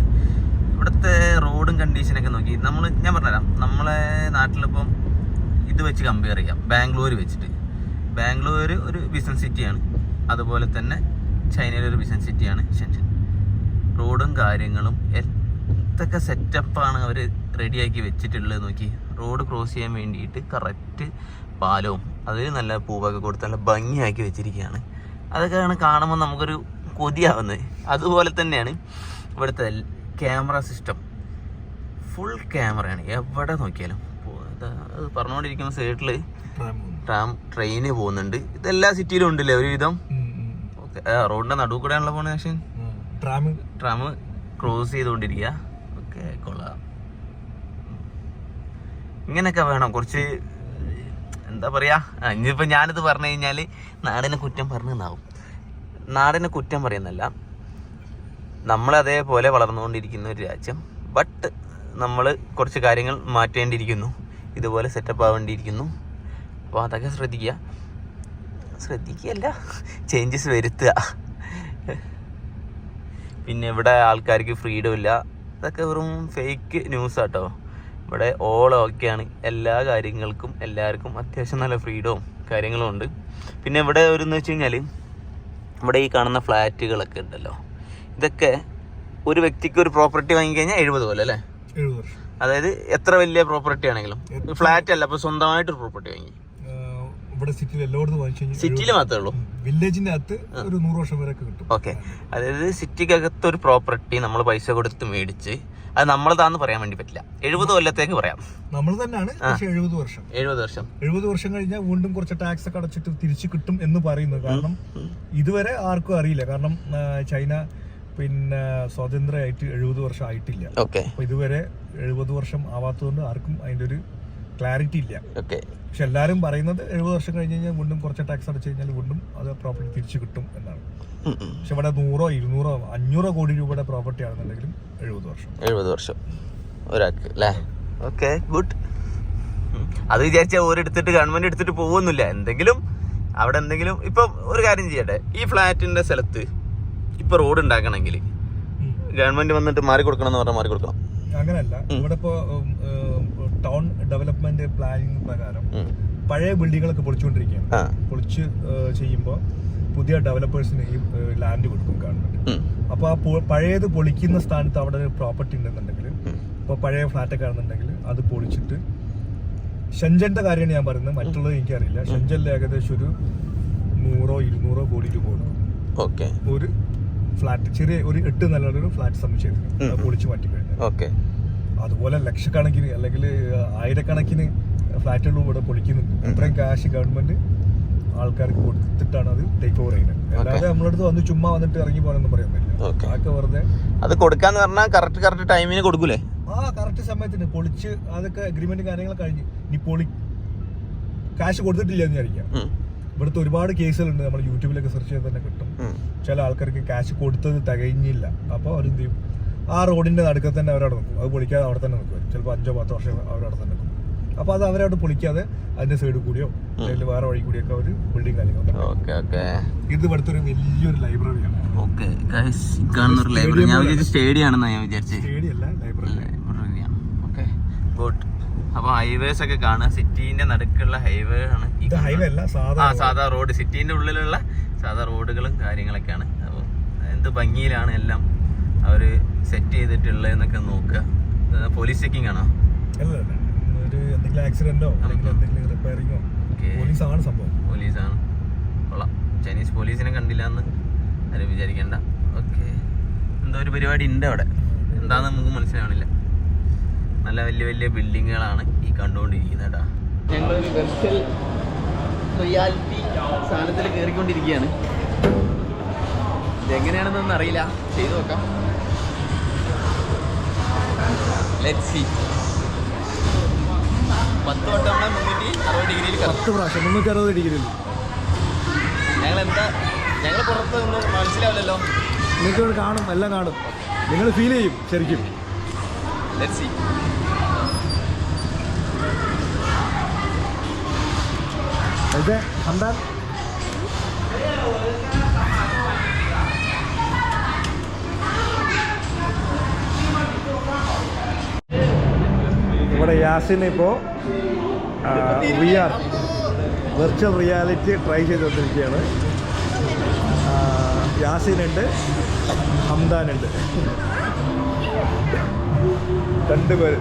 ഇവിടുത്തെ റോഡും കണ്ടീഷനൊക്കെ നോക്കി. നമ്മൾ ഞാൻ പറഞ്ഞുതരാം. നമ്മളെ നാട്ടിലിപ്പം ഇത് വെച്ച് കമ്പയർ ചെയ്യാം. ബാംഗ്ലൂർ വെച്ചിട്ട്. ബാംഗ്ലൂർ ഒരു ബിസിനസ് സിറ്റിയാണ് അതുപോലെ തന്നെ ചൈനയിലെ ഒരു ബിസിനസ് സിറ്റിയാണ് ഷെൻഷൻ റോഡും കാര്യങ്ങളും എന്തൊക്കെ സെറ്റപ്പാണ് അവർ റെഡിയാക്കി വെച്ചിട്ടുള്ളത് നോക്കി. റോഡ് ക്രോസ് ചെയ്യാൻ വേണ്ടിയിട്ട് കറക്റ്റ് പാലവും അതിൽ നല്ല പൂവൊക്കെ കൊടുത്ത് നല്ല ഭംഗിയാക്കി വെച്ചിരിക്കുകയാണ്. അതൊക്കെയാണ് കാണുമ്പോൾ നമുക്കൊരു കൊതിയാവുന്നത്. അതുപോലെ തന്നെയാണ് ഇവിടുത്തെ ക്യാമറ സിസ്റ്റം ഫുൾ ക്യാമറയാണ് എവിടെ നോക്കിയാലും. അത് പറഞ്ഞുകൊണ്ടിരിക്കുന്ന സൈഡിൽ ട്രാം ട്രെയിന് പോകുന്നുണ്ട്. ഇതെല്ലാ സിറ്റിയിലും ഉണ്ടല്ലേ ഒരുവിധം? റോഡിന്റെ നടുവ് കൂടെയാണല്ലോ പോണ പക്ഷേ ട്രാമ് ട്രാം. ക്രോസ് ചെയ്തുകൊണ്ടിരിക്കുക. ഓക്കെ കൊള്ളാം. ഇങ്ങനെയൊക്കെ വേണം. കുറച്ച് എന്താ പറയാ ഇനിയിപ്പോൾ ഇനിയിപ്പോ ഞാനിത് പറഞ്ഞു കഴിഞ്ഞാൽ നാടിനെ കുറ്റം പറഞ്ഞാവും നാടിനെ കുറ്റം പറയുന്നല്ല നമ്മളതേപോലെ വളർന്നുകൊണ്ടിരിക്കുന്ന ഒരു രാജ്യം. ബട്ട് നമ്മൾ കുറച്ച് കാര്യങ്ങൾ മാറ്റേണ്ടിയിരിക്കുന്നു. ഇതുപോലെ സെറ്റപ്പ് ആവേണ്ടിയിരിക്കുന്നു. അപ്പോൾ അതൊക്കെ ശ്രദ്ധിക്കുക. ശ്രദ്ധിക്കുകയല്ല ചേഞ്ചസ് വരുത്തുക. പിന്നെ ഇവിടെ ആൾക്കാർക്ക് ഫ്രീഡം ഇല്ല. ഇതൊക്കെ വെറും ഫേക്ക് ന്യൂസ് ആട്ടോ. ഇവിടെ ഓൾ ഓക്കെയാണ് എല്ലാ കാര്യങ്ങൾക്കും എല്ലാവർക്കും അത്യാവശ്യം നല്ല ഫ്രീഡവും കാര്യങ്ങളും ഉണ്ട്. പിന്നെ ഇവിടെ ഒരു എന്ന് വെച്ച് കഴിഞ്ഞാൽ ഇവിടെ ഈ കാണുന്ന ഫ്ലാറ്റുകളൊക്കെ ഉണ്ടല്ലോ. ഇതൊക്കെ ഒരു വ്യക്തിക്ക് ഒരു പ്രോപ്പർട്ടി വാങ്ങിക്കഴിഞ്ഞാൽ എഴുപത് പോലെ അല്ലേ? അതായത് എത്ര വലിയ പ്രോപ്പർട്ടി ആണെങ്കിലും. ഫ്ലാറ്റ് അല്ല അപ്പോൾ സ്വന്തമായിട്ടൊരു പ്രോപ്പർട്ടി വാങ്ങി. ഇവിടെ സിറ്റിയിൽ എല്ലായിടത്തും വാങ്ങിച്ചു കഴിഞ്ഞാൽ സിറ്റിയിൽ മാത്രമേ ഉള്ളൂ? വില്ലേജിന്റെ അകത്ത് ഒരു നൂറ് വർഷം വരെ കിട്ടും. ഓക്കെ അതായത് സിറ്റിക്കകത്ത് ഒരു പ്രോപ്പർട്ടി നമ്മൾ പൈസ കൊടുത്ത് മേടിച്ച് അത് നമ്മളതാന്ന് പറയാൻ വേണ്ടി പറ്റില്ല. എഴുപത് കൊല്ലത്തേക്ക് പറയാം. നമ്മൾ തന്നെയാണ് പക്ഷെ എഴുപത് വർഷം. എഴുപത് വർഷം. എഴുപത് വർഷം കഴിഞ്ഞാൽ വീണ്ടും കുറച്ച് ടാക്സ് ഒക്കെ അടച്ചിട്ട് തിരിച്ചു കിട്ടും എന്ന് പറയുന്നു കാരണം ഇതുവരെ ആർക്കും അറിയില്ല. കാരണം ചൈന പിന്നെ സ്വാതന്ത്ര്യമായിട്ട് എഴുപത് വർഷം ആയിട്ടില്ല. അപ്പൊ ഇതുവരെ എഴുപത് വർഷം ആവാത്തതുകൊണ്ട് ആർക്കും അതിന്റെ ഒരു ക്ലാരിറ്റി ഇല്ല. ഓക്കെ പക്ഷെ എല്ലാവരും പറയുന്നത് എഴുപത് വർഷം കഴിഞ്ഞ് കഴിഞ്ഞാൽ വീണ്ടും കുറച്ച് ടാക്സ് അടച്ചു കഴിഞ്ഞാൽ വീണ്ടും അത് പ്രോപ്പർട്ടി തിരിച്ചു കിട്ടും എന്നാണ്. പക്ഷെ ഇവിടെ നൂറോ ഇരുന്നൂറോ അഞ്ഞൂറോ കോടി രൂപയുടെ പ്രോപ്പർട്ടി ആണെന്നുണ്ടെങ്കിലും എഴുപത് വർഷം. എഴുപത് വർഷം. ഒരാൾക്ക് അല്ലേ ഓക്കെ ഗുഡ് അത് വിചാരിച്ചാൽ ഓരെടുത്തിട്ട് ഗവൺമെന്റ് എടുത്തിട്ട് പോകുന്നില്ല എന്തെങ്കിലും അവിടെ എന്തെങ്കിലും ഇപ്പൊ ഒരു കാര്യം ചെയ്യട്ടെ. ഈ ഫ്ലാറ്റിന്റെ സ്ഥലത്ത് ഇപ്പൊ റോഡ് ഉണ്ടാക്കണമെങ്കിൽ ഗവൺമെന്റ് വന്നിട്ട് മാറി കൊടുക്കണം എന്ന് പറഞ്ഞാൽ മാറി കൊടുക്കണം അങ്ങനല്ല ഇവിടെ ഇപ്പോ ടൗൺ ഡെവലപ്മെന്റ് പ്ലാനിങ് പ്രകാരം പഴയ ബിൽഡിങ്ങുകളൊക്കെ പൊളിച്ചുകൊണ്ടിരിക്കുകയാണ്. പൊളിച്ച് ചെയ്യുമ്പോൾ പുതിയ ഡെവലപ്പേഴ്സിന് ഈ ലാൻഡ് കൊടുക്കും ഗവൺമെന്റ് അപ്പൊ അപ്പോൾ ആ പഴയത് പൊളിക്കുന്ന സ്ഥാനത്ത് അവിടെ ഒരു പ്രോപ്പർട്ടി ഉണ്ടെന്നുണ്ടെങ്കിൽ ഇപ്പൊ പഴയ ഫ്ലാറ്റൊക്കെ ആണെന്നുണ്ടെങ്കിൽ അത് പൊളിച്ചിട്ട് ഷെഞ്ചന്റെ കാര്യമാണ് ഞാൻ പറയുന്നത്. മറ്റുള്ളത് എനിക്കറിയില്ല. ഷെഞ്ചനിൽ ഏകദേശം ഒരു നൂറോ ഇരുന്നൂറോ കോടി രൂപ കൊടുക്കും ഓക്കെ. ഒരു ഫ്ലാറ്റ് ചെറിയ ഒരു എട്ട് നിലയുടെ ഒരു ഫ്ലാറ്റ് ഉം. അത് പൊളിച്ച് മാറ്റി കഴിഞ്ഞാൽ ഓക്കെ. അതുപോലെ ലക്ഷക്കണക്കിന് അല്ലെങ്കിൽ ആയിരക്കണക്കിന് ഫ്ലാറ്റുകൾ ഇവിടെ പൊളിക്കുന്നുണ്ട് അത്രയും കാശ് ഗവൺമെന്റ് ആൾക്കാർക്ക് കൊടുത്തിട്ടാണ് അത് ടേക്ക് ഓവർ ചെയ്യുന്നത്. അല്ലാതെ നമ്മളടുത്ത് വന്ന് ചുമ്മാ വന്നിട്ട് ഇറങ്ങി പോകാനൊന്നും പറയാൻ പറ്റില്ല. അതൊക്കെ വെറുതെ അത് കൊടുക്കാന്ന് പറഞ്ഞാൽ കറക്റ്റ് കറക്റ്റ് ടൈമിന് കൊടുക്കൂലേ? ആ കറക്റ്റ് സമയത്തിന് പൊളിച്ച് അതൊക്കെ അഗ്രിമെന്റ് കാര്യങ്ങൾ കഴിഞ്ഞ് ഇനി പൊളി കാശ് കൊടുത്തിട്ടില്ല എന്ന് വിചാരിക്കാം. ഇവിടുത്തെ ഒരുപാട് കേസുകളുണ്ട് നമ്മൾ യൂട്യൂബിലൊക്കെ സെർച്ച് ചെയ്താൽ തന്നെ കിട്ടും. ചില ആൾക്കാർക്ക് കാശ് കൊടുത്തത് തികഞ്ഞില്ല. അപ്പോൾ അവരെന്ത് ചെയ്യും? ആ റോഡിന്റെ നടുക്കത്ത് തന്നെ അവരവിടെ നിൽക്കും. അത് പൊളിക്കാതെ അവിടെ തന്നെ നിൽക്കും. ചിലപ്പോൾ അഞ്ചോ പത്തോ വർഷം അവരവിടെ തന്നെ നിൽക്കും. അപ്പൊ അത് അവരവിടെ പൊളിക്കാതെ അതിന്റെ സൈഡിൽ കൂടിയോ അല്ലെങ്കിൽ വേറെ വഴി കൂടിയൊക്കെ ഒരു ബിൽഡിംഗ് കാര്യങ്ങളൊക്കെ ഇത് ഇവിടുത്തെ ഒരു വലിയൊരു ലൈബ്രറിയാണ് ഓക്കെ ലൈബ്രറി ഞാൻ വിചാരിച്ചു ഞാൻ വിചാരിച്ചത് സ്റ്റേഡിയം അല്ല ലൈബ്രറി ലൈബ്രറിയാണ് ഓക്കെ ഗുഡ്. അപ്പോൾ ഹൈവേസ് ഒക്കെ കാണുക. സിറ്റിന്റെ നടുക്കുള്ള ഹൈവേ ആണ് ഹൈവേ അല്ല ആ സാധാ സാധാ റോഡ് സിറ്റിന്റെ ഉള്ളിലുള്ള സാധാ റോഡുകളും കാര്യങ്ങളൊക്കെയാണ്. അപ്പോൾ എന്ത് ഭംഗിയിലാണ് എല്ലാം. അവർ സെറ്റ് ചെയ്തിട്ടുള്ളതെന്നൊക്കെ നോക്കുക. പോലീസ് ചെക്കിംഗ് ആണോ? അല്ല അല്ല. ഒരു എന്തെങ്കിലും ആക്സിഡന്റോ അല്ലെങ്കിൽ എന്തെങ്കിലും റിപ്പയറിങ്ങോ. പോലീസ് ആണ് സംഭവം. പോലീസാണ്. കൊള്ളാം. ചൈനീസ് പോലീസിനെ കണ്ടില്ല എന്ന് ആരും വിചാരിക്കണ്ട. ഓക്കെ. എന്തോ ഒരു പരിപാടി ഉണ്ട് അവിടെ. എന്താന്ന് നമുക്ക് മനസ്സിലാവണില്ല. നല്ല വലിയ വലിയ ബിൽഡിങ്ങുകളാണ് ഈ കണ്ടുകൊണ്ടിരിക്കുന്നത് കേട്ടോ. ഞങ്ങളൊരു വെർച്വൽ റിയാലിറ്റി സാധനത്തിൽ കയറിക്കൊണ്ടിരിക്കുകയാണ് ഇതെങ്ങനെയാണെന്നൊന്നും അറിയില്ല. ചെയ്തു നോക്കാം. ലെറ്റ് സി പത്ത് വട്ടം മുന്നൂറ്റി അറുപത് ഡിഗ്രിയിൽ പത്ത് പ്രാവശ്യം മുന്നൂറ്റി അറുപത് ഡിഗ്രിയിൽ ഞങ്ങൾ എന്താ ഞങ്ങൾ പുറത്ത് മനസ്സിലാവില്ലല്ലോ. നിങ്ങൾക്ക് കാണും എല്ലാം കാണും. നിങ്ങൾ ഫീൽ ചെയ്യും ശരിക്കും. ലെറ്റ് സി ഇത് ഹംദാൻ ഇവിടെ യാസിന് ഇപ്പോൾ V R virtual reality try ചെയ്തുകൊണ്ടിരിക്കുകയാണ്. യാസിനുണ്ട് ഹംദാനുണ്ട് രണ്ടുപേര്.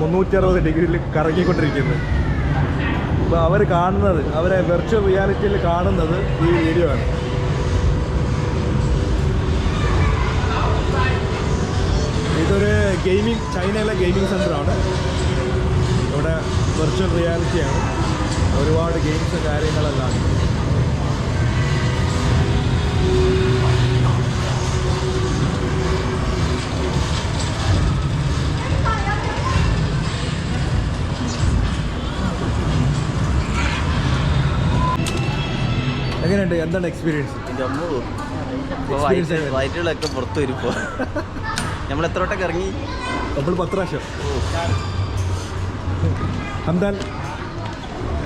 മുന്നൂറ്റി അറുപത് ഡിഗ്രിയിൽ കറങ്ങിക്കൊണ്ടിരിക്കുന്നത് അപ്പോൾ അവർ കാണുന്നത് അവരെ വെർച്വൽ റിയാലിറ്റിയിൽ കാണുന്നത് ഈ വീഡിയോ ആണ്. ഇതൊരു ഗെയിമിംഗ് ചൈനയിലെ ഗെയിമിംഗ് സെന്ററാണ് ഇവിടെ വെർച്വൽ റിയാലിറ്റിയാണ് ഒരുപാട് ഗെയിംസ് കാര്യങ്ങളെല്ലാം. എങ്ങനെയുണ്ട്? എന്താണ് എക്സ്പീരിയൻസ് ഫ്ലൈറ്റുകളൊക്കെ പുറത്തു വയറ്റുകളൊക്കെ പുറത്ത് വരും ഇപ്പോൾ നമ്മൾ എത്ര വട്ടം ഇറങ്ങി നമ്മൾ പത്ത് പ്രാവശ്യം.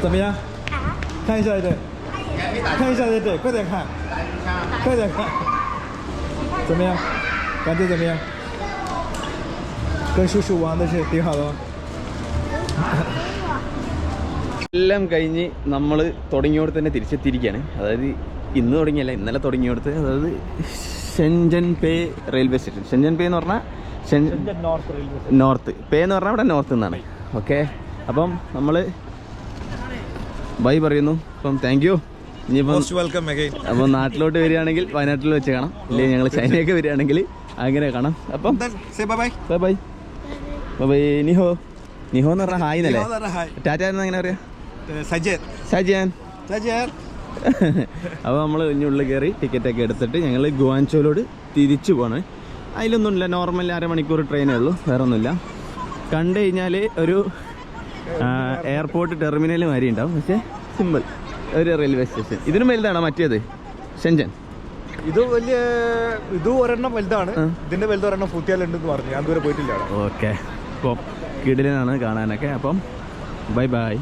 ഹംദാൻ സമയ 看一下这，看一下这这，快点看，快点看，怎么样？感觉怎么样？跟叔叔玩的是挺好的吗？ എല്ലാം കഴിഞ്ഞ് നമ്മൾ തുടങ്ങിയോട് തന്നെ തിരിച്ചെത്തിയിരിക്കുകയാണ് അതായത് ഇന്ന് തുടങ്ങിയല്ല ഇന്നലെ തുടങ്ങിയോടത്ത് അതായത് ഷെൻജൻ പേ റെയിൽവേ സ്റ്റേഷൻ ഷെൻജൻ പേ എന്ന് പറഞ്ഞാൽ ഷെൻ നോർത്ത് റെയിൽവേ നോർത്ത് പേ എന്ന് പറഞ്ഞാൽ ഇവിടെ നോർത്ത് എന്നാണ് ഓക്കെ അപ്പം നമ്മൾ ബൈ പറയുന്നു. അപ്പം താങ്ക് യു ഇനിയിപ്പം അപ്പോൾ നാട്ടിലോട്ട് വരികയാണെങ്കിൽ വയനാട്ടിൽ വെച്ച് കാണാം. ഇല്ലെങ്കിൽ ഞങ്ങൾ ചൈനയൊക്കെ വരികയാണെങ്കിൽ അങ്ങനെ കാണാം. അപ്പം ബൈ ബൈ ബൈ നിഹോ. നിഹോ എന്ന് പറഞ്ഞാൽ ഹായ് എന്നല്ലേ? ടാറ്റ എന്ന് എങ്ങനെ പറയാ? സജയൻ. സജയൻ. അപ്പോൾ നമ്മൾ ഇനിയുള്ളിൽ കയറി ടിക്കറ്റൊക്കെ എടുത്തിട്ട് ഞങ്ങൾ ഗുവാൻചോലോട് തിരിച്ചു പോവാണ്. അതിലൊന്നുമില്ല നോർമൽ അരമണിക്കൂർ ട്രെയിനേ ഉള്ളൂ വേറെ ഒന്നുമില്ല കണ്ടു കഴിഞ്ഞാൽ ഒരു എയർപോർട്ട് ടെർമിനൽ മാതിരി ഉണ്ടാവും. പക്ഷേ സിമ്പിൾ. ഒരു റെയിൽവേ സ്റ്റേഷൻ. ഇതിനും വലുതാണോ മറ്റേത്? ഷെഞ്ചൻ ഇത് വലിയ ഇത് ഒരെണ്ണം വലുതാണ്. ഇതിന്റെ വലുത് ഒരെണ്ണം ഫുത്തിയാലുണ്ടെന്ന് പറഞ്ഞു. ഞാൻ ദൂരെ പോയിട്ടില്ല ഓക്കെ. അപ്പോൾ കിടിലനാണ് കാണാനൊക്കെ. അപ്പം ബൈ ബൈ.